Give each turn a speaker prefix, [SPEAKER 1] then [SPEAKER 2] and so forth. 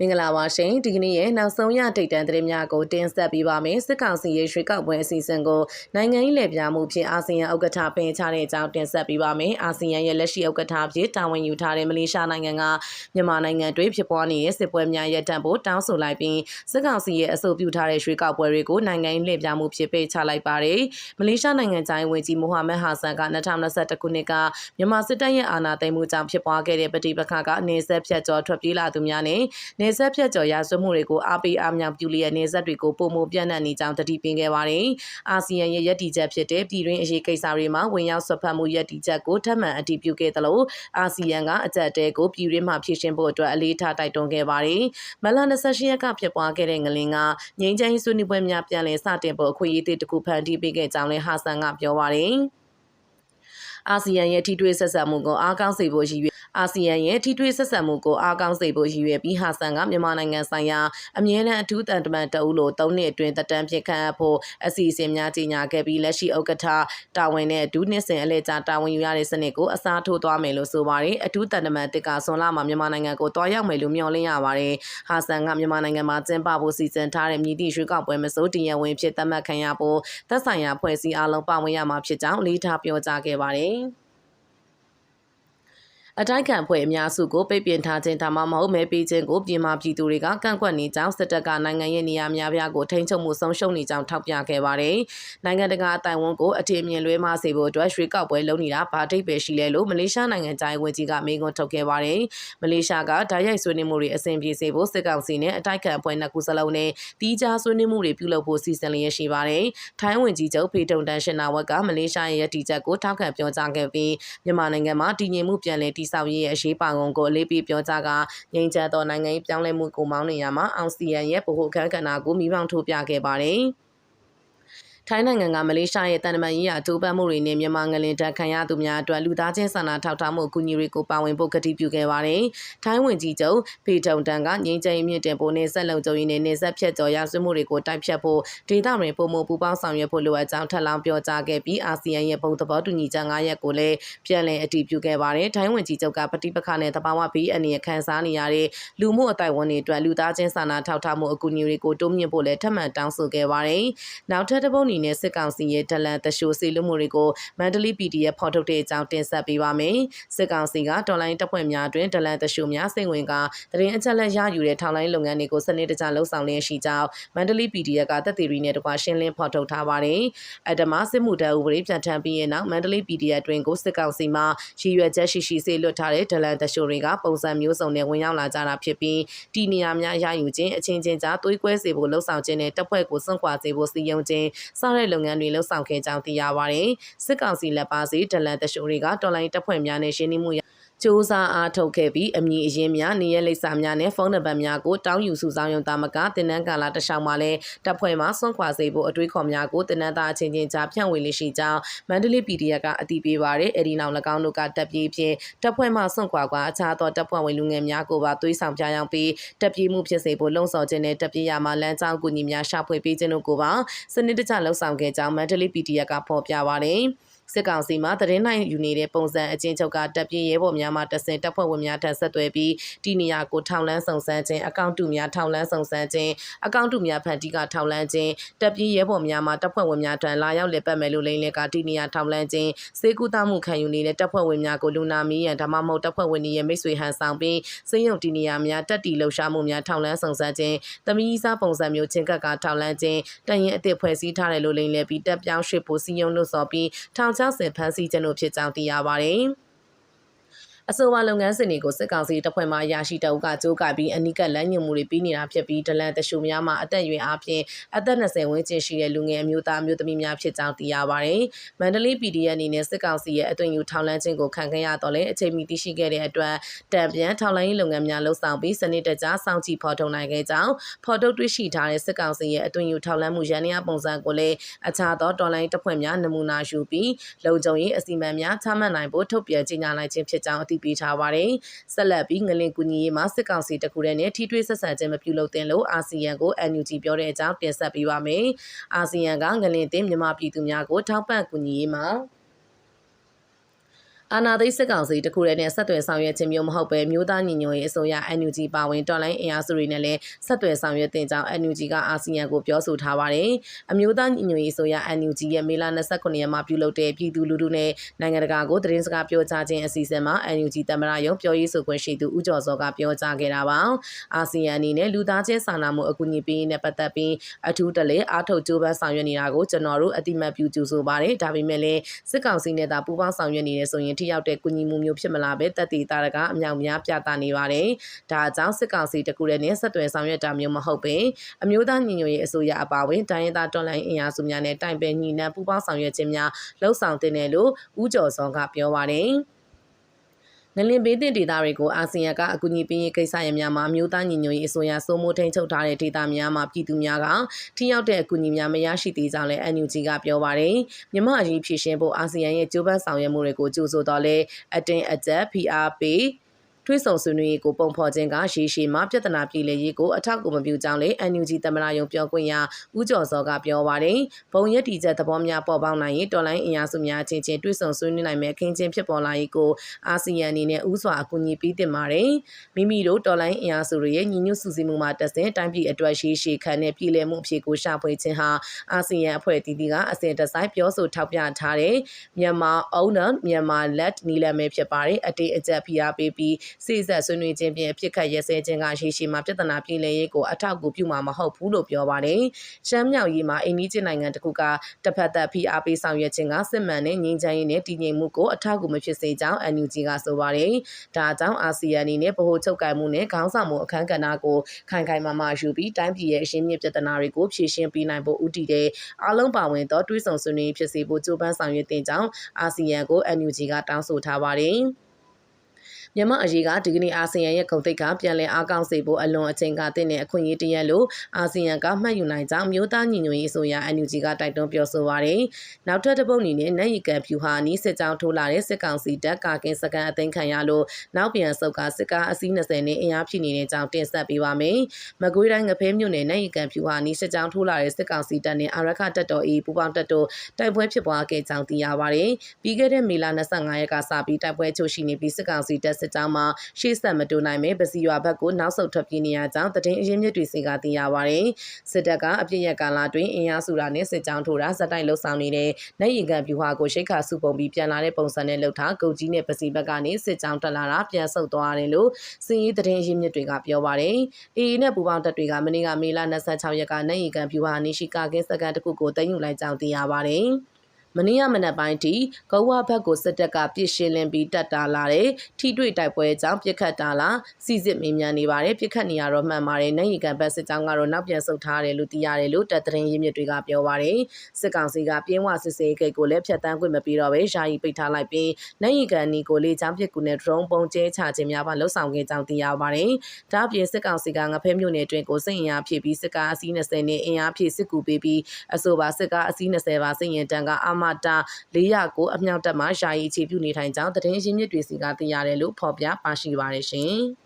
[SPEAKER 1] မင်္ဂလာပါရှင်ဒီကနေ့ရဲ့နောက်ဆုံးရထိတ်တန့်သတင်းများကိုတင်ဆက်ပေးပါမယ်စစ်ကောင်စီရဲ့ရွှေကောက်ပွဲအစီအစဉ်ကိုနိုင်ငံရေးလည်ပြမှုဖြင့်အာဆီယံဥက္ကဋ္ဌပင်ချတဲ့အကြောင်းတင်ဆက်ပေးပါမယ်အာဆီယံရဲ့လက်ရှိဥက္ကဋ္ဌဖြစ်တာဝန်ယူထားတဲ့မလေးရှားနိုင်ငံကမြန်မာနိုင်ငံတွင်ဖြစ်ပွားနေတဲ့စစ်ပွဲများရပ်တန့်ဖို့တောင်းဆိုလိုက်ပြီးစစ်ကောင်စီရဲ့အဆိုပြုထားတဲ့ရွှေကောက်ပွဲတွေကိုနိုင်ငံရေးလည်ပြမှုဖြစ်ပေးချလိုက်ပါတယ်မလေးရှားနိုင်ငံသားဝန်ကြီးမိုဟာမက်ဟာဆန်က2021ခုနှစ်ကမြန်မာစစ်တပ်ရဲ့အာဏာသိမ်းမှုကြောင့်ဖြစ်ပွားခဲ့တဲ့ပဋိပက္ခကအနေဆက်ဖြတ်ကျော်ထွက်ပြေးလာသူများနဲ့နေဆက်ဖြတ်ကျော်ရာဇဝတ်မှုတွေကိုအားပေးအားမြောက်ပြုလျက်နေဆက်တွေကိုပုံမပြန့်နှံ့နေကြောင်းတတိပင်ခဲ့ပါတယ်။အာဆီယံရဲ့ရည်တည်ချက်ဖြစ်တဲ့ပြည်တွင်းအရေးကိစ္စတွေမှာဝင်ရောက်ဆွတ်ဖက်မှုရည်တည်ချက်ကိုထပ်မံအတည်ပြုခဲ့သလိုအာဆီယံကအကြက်တဲကိုပြည်တွင်းမှာဖြည့်ရှင်းဖို့အတွက်အလေးထားတိုက်တွန်းခဲ့ပါတယ်။မလ28ရက်ကဖြစ်ပွားခဲ့တဲ့ငလင်ကငိမ့်ချမ်းဆွေးနွေးပွဲများပြန်လည်စတင်ဖို့အခွင့်အရေးတစ်ခုဖန်တီးပေးခဲ့ကြောင်းလည်းဟာဆန်ကပြောပါတယ်။ အာဆီယံရဲ့ထိတွေ့ဆက်ဆံမှုကိုအားကောင်းစေဖို့ရည်ရွယ်အာဆီယံရဲ့ထိတွေ့ဆက်ဆံမှုကိုအားကောင်းစေဖို့ရည်ရွယ်ပြီးဟာဆန်ကမြန်မာနိုင်ငံဆိုင်ရာအမြဲတမ်းအထူးတန်တမန်တအုပ်လို့၃နှစ်အတွင်းတက်တန်းဖြစ်ခန့်အပ်ဖို့အစီအစဉ်များကြီးညာခဲ့ပြီးလက်ရှိဥက္ကဋ္ဌတာဝန်နဲ့အထူးနှစ်စဉ်အလဲကျတာဝန်ယူရတဲ့စနစ်ကိုအစားထိုးသွားမယ်လို့ဆိုပါတယ်အထူးတန်တမန်တစ်ကဆွန်လာမှာမြန်မာနိုင်ငံကိုတွားရောက်မယ်လို့မျှော်လင့်ရပါတယ်ဟာဆန်ကမြန်မာနိုင်ငံမှာကျင်းပဖို့စီစဉ်ထားတဲ့မြည်သည့်ရွှေကောက်ပွဲမစိုးတရားဝင်ဖြစ်သတ်မှတ်ခံရဖို့သက်ဆိုင်ရာဖွဲ့စည်းအလုံးပါဝင်ရမှာဖြစ်ကြောင်းအလေးထားပြောကြားခဲ့ပါတယ် Bye. အတိုက်ခံဖွဲ့အများစုကိုပိတ်ပင်ထားခြင်းဒါမှမဟုတ်မဲပေးခြင်းကိုပြည်မာပြည်သူတွေကကန့်ကွက်နေကြောင်းစစ်တပ်ကနိုင်ငံရဲ့နေရာများပြားကိုထိန်းချုပ်မှုဆုံးရှုံးနေကြောင်းထောက်ပြခဲ့ပါတယ်။နိုင်ငံတကာအတိုင်ဝန်ကိုအထင်မြင်လွဲမစေဖို့အတွက်ရွှေကောက်ပွဲလုပ်နေတာဗာတိတ်ပဲရှိလဲလို့မလေးရှားနိုင်ငံတိုင်းဝန်ကြီးကမေးခွန်းထုတ်ခဲ့ပါတယ်။မလေးရှားကဓာတ်ရိုက်ဆွေးနွေးမှုတွေအဆင်ပြေစေဖို့စစ်ကောင်စီနဲ့အတိုက်ခံအဖွဲ့နှစ်ခုစလုံးနဲ့တီးခြားဆွေးနွေးမှုတွေပြုလုပ်ဖို့စီစဉ်လျက်ရှိပါတယ်။ထိုင်းဝန်ကြီးချုပ်ဖေတုံတန်ရှင်နာဝက်ကမလေးရှားရဲ့ရည်တည်ချက်ကိုထောက်ခံပြောကြားခဲ့ပြီးမြန်မာနိုင်ငံမှာတည်ငြိမ်မှုပြန်လည်တည်ဆောက်ရေးရဲ့အရေးပါကုန်ကိုအလေးပေးပြောကြားကငြိမ်းချမ်းသောနိုင်ငံရေးပြောင်းလဲမှုကိုမောင်းနေရမှာအောင်စီယန်ရဲ့ဗဟိုခန်းကဏ္ဍကိုမိမောင်းထိုးပြခဲ့ပါတယ်။ ထိုင်းနိုင်ငံကမလေးရှားရဲ့တန်တမာရေးရာတိုးပတ်မှုတွေနဲ့မြန်မာငလင်တက်ခံရသူများအတွက်လူသားချင်းစာနာထောက်ထားမှုအကူအညီတွေကိုပါဝင်ဖို့ကတိပြုခဲ့ပါတယ်။ထိုင်းဝန်ကြီးချုပ်ဖေထုံတန်ကငင်းချင်မြင့်တင်ဖို့နဲ့ဆက်လုံကြုံရင်းနဲ့နေဆက်ဖြတ်ကျော်ရဆွမှုတွေကိုတိုက်ဖြတ်ဖို့ဒေသတွင်ပုံမပူပေါင်းဆောင်ရွက်ဖို့လိုအပ်ကြောင်းထပ်လောင်းပြောကြားခဲ့ပြီးအာဆီယံရဲ့ပုံသဘောတူညီချက်၅ရပ်ကိုလည်းပြန်လည်အတည်ပြုခဲ့ပါတယ်။ထိုင်းဝန်ကြီးချုပ်ကပဋိပက္ခနဲ့တဘာဝဘီအနေနဲ့ခန်းစားနေရတဲ့လူမှုအတိုင်းဝန်တွေအတွက်လူသားချင်းစာနာထောက်ထားမှုအကူအညီတွေကိုတိုးမြင့်ဖို့လည်းထပ်မံတောင်းဆိုခဲ့ပါတယ်။နောက်ထပ်တစ်ပုတ်အနေနဲ့စစ်ကောင်စီရဲ့ဒလန်တရှိုးစီလူမှုတွေကိုမန္တလေး PDF ဖော်ထုတ်တဲ့အကြောင်းတင်ဆက်ပေးပါမယ်။စစ်ကောင်စီကတော်လိုင်းတပ်ဖွဲ့များတွင်ဒလန်တရှိုးများစိတ်ဝင်ကတရင်အချက်လက်ရယူတဲ့ထောင်လိုင်းလုပ်ငန်းတွေကိုစနစ်တကျလှုပ်ဆောင်လျက်ရှိကြောင်းမန္တလေး PDF ကတပ်သေးရီနဲ့တကွာရှင်းလင်းဖော်ထုတ်ထားပါတယ်။အတမစစ်မှုတပ်ဥပဒေပြန်ထန်ပြီးရင်နောက်မန္တလေး PDF တွင်ကိုစစ်ကောင်စီမှရည်ရွယ်ချက်ရှိရှိစေလွတ်ထားတဲ့ဒလန်တရှိုးတွေကပုံစံမျိုးစုံနဲ့ဝင်ရောက်လာကြတာဖြစ်ပြီးတီနေရာများရယူခြင်းအချင်းချင်းကြားသွေးကွဲစေဖို့လှုံ့ဆော်ခြင်းနဲ့တပ်ဖွဲ့ကိုစွန့်ခွာစေဖို့စီယုံခြင်းစတဲ့လုပ်ငန်းတွေလှုံ့ဆော်ခဲ့ကြောင်းသိရပါတယ်။စစ်ကောင်စီလက်ပါစီဒလန်တရှိုးတွေကတော်လိုင်းတပ်ဖွဲ့များနဲ့ရှင်းနှီးမှု စ조사အားထုတ်ခဲ့ပြီးအမည်အရင်းများနေရလိပ်စာများနဲ့ဖုန်းနံပါတ်များကိုတောင်းယူစုဆောင်ရုံတာမကတင်နန်းကာလာတခြားမှာလည်းတပ်ဖွဲ့မှဆွန့်ခွာစေဖို့အတွေးခေါ်များကိုတင်နန်းသားအချင်းချင်းကြားဖြန့်ဝေလိရှိကြောင်းမန္တလေး PDF ကအတည်ပြုပါရယ်အဲဒီနောက်၎င်းတို့ကတပ်ပြေးဖြင့်တပ်ဖွဲ့မှဆွန့်ခွာကွာအခြားသောတပ်ဖွဲ့ဝင်လူငယ်များကိုပါသွေးဆောင်ပြရောင်းပြီးတပ်ပြေးမှုဖြစ်စေဖို့လှုံ့ဆော်ခြင်းနဲ့တပ်ပြေးရမှာလမ်းကြောင်းကူညီများရှာဖွေပေးခြင်းတို့ကိုပါစနစ်တကျလှုံ့ဆော်ခဲ့ကြောင်းမန္တလေး PDF ကဖော်ပြပါရယ် စစ်ကောင်စီမှသတင်းနိုင်ယူနေတဲ့ပုံစံအချင်းချုပ်ကတပ်ပြင်းရဲဘော်များမှတဆင်တပ်ဖွဲ့ဝင်များထံဆက်သွယ်ပြီးတီနေယာကိုထောင်လန်းစုံစမ်းခြင်းအကောင့်တူများထောင်လန်းစုံစမ်းခြင်းအကောင့်တူများဖန်တီးကထောင်လန်းခြင်းတပ်ပြင်းရဲဘော်များမှတပ်ဖွဲ့ဝင်များထံလာရောက်လည်ပတ်မယ်လို့လိမ့်လက်ကတီနေယာထောင်လန်းခြင်းစေကူတာမှုခံယူနေတဲ့တပ်ဖွဲ့ဝင်များကိုလူနာမီးရန်ဒါမှမဟုတ်တပ်ဖွဲ့ဝင်တွေရဲ့မိတ်ဆွေဟန်ဆောင်ပြီးစိရုံတီနေယာများတက်တီလှုပ်ရှားမှုများထောင်လန်းစုံစမ်းခြင်းတမီးစားပုံစံမျိုးချင်းကပ်ကထောင်လန်းခြင်းတရင်အစ်စ်ဖွဲ့စည်းထားတယ်လို့လိမ့်လက်ပြီးတပ်ပြောင်းရွှေ့ဖို့စီယုံလို့ဆိုပြီးထောင်ချဆင်ဖမ်းဆီးခြင်းတို့ဖြစ်ကြောင်းသိရပါတယ်။ အဆိုပါလုပ်ငန်းစဉ်တွေကိုစစ်ကောင်စီတပ်ဖွဲ့မှရရှိတအုပ်ကကြိုးကပ်ပြီးအနိကလမ်းညွှန်မှုတွေပြီးနေတာဖြစ်ပြီးဒလန်တရှုများမှာအသက်အရွယ်အပြင်အသက်20ဝန်းကျင်ရှိတဲ့လူငယ်အမျိုးသားမျိုးသမီးများဖြစ်ကြောင်းသိရပါတယ်။မန္တလေး PDF အနေနဲ့စစ်ကောင်စီရဲ့အသွင်ယူထောင်လန်းခြင်းကိုခံခဲ့ရတော့လဲအချိန်မီသိရှိခဲ့တဲ့အတွက်တံပြန်ထောင်လန်းရေးလုပ်ငန်းများလှုပ်ဆောင်ပြီးစနစ်တကျစောင့်ကြည့်ဖော်ထုတ်နိုင်ခဲ့ကြောင်းဖော်ထုတ်တွေ့ရှိထားတဲ့စစ်ကောင်စီရဲ့အသွင်ယူထောင်လန်းမှုရန်ရာပုံစံကိုလည်းအခြားသောတော်လိုင်းတပ်ဖွဲ့များနမူနာယူပြီးလုံခြုံရေးအစီအမံများချမှတ်နိုင်ဖို့ထုတ်ပြန်ကြေညာလိုက်ခြင်းဖြစ်ကြောင်းအသိပေးထားပါတယ်။ဆက်လက်ပြီးငလင်ကူညီရေးမှာစစ်ကောင်စီတခုတည်းနဲ့ထိတွေ့ဆက်ဆံခြင်းမပြုလုပ်သင့်လို့အာဆီယံကို NUG ပြောတဲ့အကြောင်းတင်ဆက်ပေးပါမယ်။အာဆီယံကငလင်တင်မြန်မာပြည်သူများကိုထောက်ပံ့ကူညီရေးမှာ အာနာသိစစ်ကောင်စီတခုတည်းနဲ့ဆက်သွယ်ဆောင်ရွက်ခြင်းမျိုးမဟုတ်ပဲမြို့သားညီညွတ်ရေးအစိုးရ NUG ပါဝင်တော်လိုင်းအင်အားစုတွေနဲ့လည်းဆက်သွယ်ဆောင်ရွက်တင်ကြောင်း NUG ကအာဆီယံကိုပြောဆိုထားပါတယ်။အမျိုးသားညီညွတ်ရေးအစိုးရ NUG ရဲ့မေလ29ရက်မှာပြုလုပ်တဲ့ပြည်သူလူထုနဲ့နိုင်ငံတကာကိုသတင်းစကားပြောကြားခြင်းအစီအစဉ်မှာ NUG သမ္မတရုံးပြောရေးဆိုခွင့်ရှိသူဦးကျော်စောကပြောကြားခဲ့တာပါ။အာဆီယံအနေနဲ့လူသားချင်းစာနာမှုအကူအညီပေးရေးနဲ့ပတ်သက်ပြီးအထူးတလဲအားထုတ်ကြိုးပမ်းဆောင်ရွက်နေတာကိုကျွန်တော်တို့အတိမတ်ပြုကြိုဆိုပါတယ်။ဒါပေမဲ့လည်းစစ်ကောင်စီနဲ့သာပူးပေါင်းဆောင်ရွက်နေတယ်ဆိုရင်ထိရောက်တဲ့ကူညီမှုမျိုးဖြစ်မလာပဲတက်တည်တာရကအမြောက်များပြသနေပါတယ်။ဒါအကြောင်းစစ်ကောင်စီတကူတဲ့နဲ့ဆက်သွယ်ဆောင်ရွက်တာမျိုးမဟုတ်ပဲအမျိုးသားညီညွတ်ရေးအစိုးရအပါအဝင်တိုင်းရင်းသားတော်လှန်ရေးအင်အားစုများနဲ့တိုင်ပင်ညီနှံပူးပေါင်းဆောင်ရွက်ခြင်းများလှုံ့ဆော်တင်တယ်လို့ဦးကျော်စောကပြောပါတယ်။ ငလင်ပေးတဲ့ဒေသတွေကိုအာဆီယံကအကူအညီပေးရေးကိစ္စရများမှာမြို့သားညီညွတ်ရေးအစိုးရစိုးမိုးထိန်ချုပ်ထားတဲ့ဒေသများမှာပြည်သူများကထိရောက်တဲ့အကူအညီများမရရှိသေးကြောင်းလည်း NUG ကပြောပါရယ်မြမအရေးဖြည့်ရှင်းဖို့အာဆီယံရဲ့ကြိုးပမ်းဆောင်ရွက်မှုတွေကိုကြိုးဆိုတော့လဲအတင်းအကျပ် PR ပေး ထွေးဆောင်ဆွေးနွေးရေးကိုပုံဖော်ခြင်းကရေရှည်မှာပြဿနာပြည်လည်ရေးကိုအထောက်အကူမပြုကြောင်းလေ NUG သမ္မတရုံပြောခွင့်ရဦးကျော်စောကပြောပါတယ်။ဘုံရက်တီချက်သဘောများပေါ်ပေါက်နိုင်ရင်တော်လိုင်းအင်အားစုများချင်းချင်းတွဲဆောင်ဆွေးနွေးနိုင်မဲ့ခင်းချင်းဖြစ်ပေါ်လာရေးကိုအာဆီယံအနေနဲ့ဥစွာအကူအညီပေးတင်ပါတယ်။မိမိတို့တော်လိုင်းအင်အားစုတွေရဲ့ညီညွတ်စုစည်းမှုမှာတက်ဆင်တိုင်းပြည်အတွက်ရှေးရှည်ခံတဲ့ပြည်လည်မှုအဖြစ်ကိုရှာဖွေခြင်းဟာအာဆီယံအဖွဲ့အသီးသီးကအစဉ်တစိုက်ပြောဆိုထောက်ပြထားတဲ့မြန်မာ owner မြန်မာလက်နီလမဲဖြစ်ပါတယ်။အတေးအကျပ်ဖိအားပေးပြီးစိစက်ဆွေးနွေးခြင်းဖြင့်အဖြစ်ခတ်ရဲစဲခြင်းကရေရှည်မှာပြဿနာပြည်လည်ရေးကိုအထောက်အကူပြုမှာမဟုတ်ဘူးလို့ပြောပါတယ်။ရှမ်းမြောက်ရေးမှာအိန္ဒိချင်းနိုင်ငံတခုကတစ်ဖက်သက်ဖိအားပေးဆောင်ရွက်ခြင်းကစစ်မှန်တဲ့ငြိမ်းချမ်းရေးနဲ့တည်ငြိမ်မှုကိုအထောက်အကူမဖြစ်စေကြောင်း NUG ကဆိုပါတယ်။ဒါကြောင့်အာဆီယံအနေနဲ့ဗဟိုချုပ်ကိုင်မှုနဲ့ခေါင်းဆောင်မှုအခမ်းကဏ္ဍကိုခိုင်ခိုင်မာမာယူပြီးတိုင်းပြည်ရဲ့အရှင်းမြစ်ပြဿနာတွေကိုဖြေရှင်းပေးနိုင်ဖို့ဥတည်တဲ့အလုံးပါဝင်သောတွေးဆောင်ဆွေးနွေးဖြစ်စေဖို့ကြိုးပမ်းဆောင်ရွက်တင်ကြောင်းအာဆီယံကို NUG ကတောင်းဆိုထားပါတယ်။ မြန်မာအရေးကဒီကနေ့အာဆီယံရဲ့ဂုဏ်သိက္ခာပြန်လည်အားကောင်းစေဖို့အလွန်အချိန်ကတင့်တဲ့အခွင့်အရေးတရက်လို့အာဆီယံကမှတ်ယူနိုင်ကြောင်းမြို့သားညီညွတ်ရေးဆိုရာ NUG ကတိုက်တွန်းပြောဆိုပါရယ်နောက်ထပ်တစ်ပုတ်အနေနဲ့နိုင်ရီကန်ဖြူဟာနီးစစ်ကြောင်းထိုးလာတဲ့စစ်ကောင်စီတပ်ကာကင်းစကန်အသိမ်းခံရလို့နောက်ပြန်ဆုတ်ကစစ်ကားအစီး20နဲ့အင်အားဖြစ်နေတဲ့ကြောင်းတင်ဆက်ပေးပါမယ်။မကွေးတိုင်းငဖဲမြို့နယ်နိုင်ရီကန်ဖြူဟာနီးစစ်ကြောင်းထိုးလာတဲ့စစ်ကောင်စီတပ်နဲ့အာရခတပ်တော်အေးပူပေါင်းတပ်တို့တိုက်ပွဲဖြစ်ပွားခဲ့ကြောင်းသိရပါရယ်ပြီးခဲ့တဲ့မေလ25ရက်ကစပြီးတိုက်ပွဲချုပ်ရှိနေပြီးစစ်ကောင်စီတပ်စစ်ကြောင်းမှာရှေ့ဆက်မတိုးနိုင်ပဲပစီရွာဘက်ကိုနောက်ဆုတ်ထွက်ပြေးနေရကြောင်းတည်င်းအရင်းမြစ်တွေစီကသိရပါဗျ။စစ်တပ်ကအပြစ်ရကာလတွင်အင်အားစုတာနဲ့စစ်ကြောင်းထိုးတာဇက်တိုက်လှုပ်ဆောင်နေတဲ့နိုင်ရီကန်ပြူဟာကိုရှိတ်ခါစုပုံပြီးပြန်လာတဲ့ပုံစံနဲ့လှုပ်ထားကုတ်ကြီးနဲ့ပစီဘက်ကနေစစ်ကြောင်းတက်လာတာပြန်ဆုတ်သွားတယ်လို့စင်ရေးတည်င်းအရင်းမြစ်တွေကပြောပါတယ်။အေအေနဲ့ပူပေါင်းတပ်တွေကမနေ့ကမေလ26ရက်ကနိုင်ရီကန်ပြူဟာနေရှိကာကင်းစကန်တစ်ခုကိုတင်ယူလိုက်ကြောင်းသိရပါတယ်။ မနေ့ကမနက်ပိုင်းထိဂုံဝဘက်ကိုစစ်တပ်ကပြစ်ရှင်းလင်းပြီးတက်တာလာတဲ့ထိတွေ့တိုက်ပွဲကြောင့်ပြစ်ခတ်တာလားစီစစ်မေးမြန်းနေပါတယ်ပြစ်ခတ်နေရတော့မှန်ပါတယ်နိုင်ရီကန်ဘက်စစ်ကြောင်းကတော့နောက်ပြန်ဆုတ်ထားတယ်လို့သိရတယ်လို့တပ်သတင်းရင်းမြစ်တွေကပြောပါတယ်စစ်ကောင်စီကပြင်းဝစစ်စေးဂိတ်ကိုလည်းဖျက်တမ်းခွင့်မပေးတော့ပဲယာယီပိတ်ထားလိုက်ပြီးနိုင်ရီကန်နီကိုလေးချောင်းပစ်ကူနဲ့ drone ပုံကျဲချခြင်းများပါလှုပ်ဆောင်ခဲ့ကြောင်းသိရပါတယ်ဒါအပြင်စစ်ကောင်စီကငဖဲမြို့နယ်အတွင်းကိုစစ်ရင်အားဖြည့်ပြီးစစ်ကားအစီး20နဲ့အင်အားဖြည့်စစ်ကူပေးပြီးအဆိုပါစစ်ကားအစီး20ပါစစ်ရင်တန်းကအာမတာ400ကိုအမြောက်တပ်မှယာယီအခြေပြုနေထိုင်ကြောင်းသတင်းရင်းမြစ်တွေစီကသိရတယ်လို့ဖော်ပြပါရှိပါတယ်ရှင်။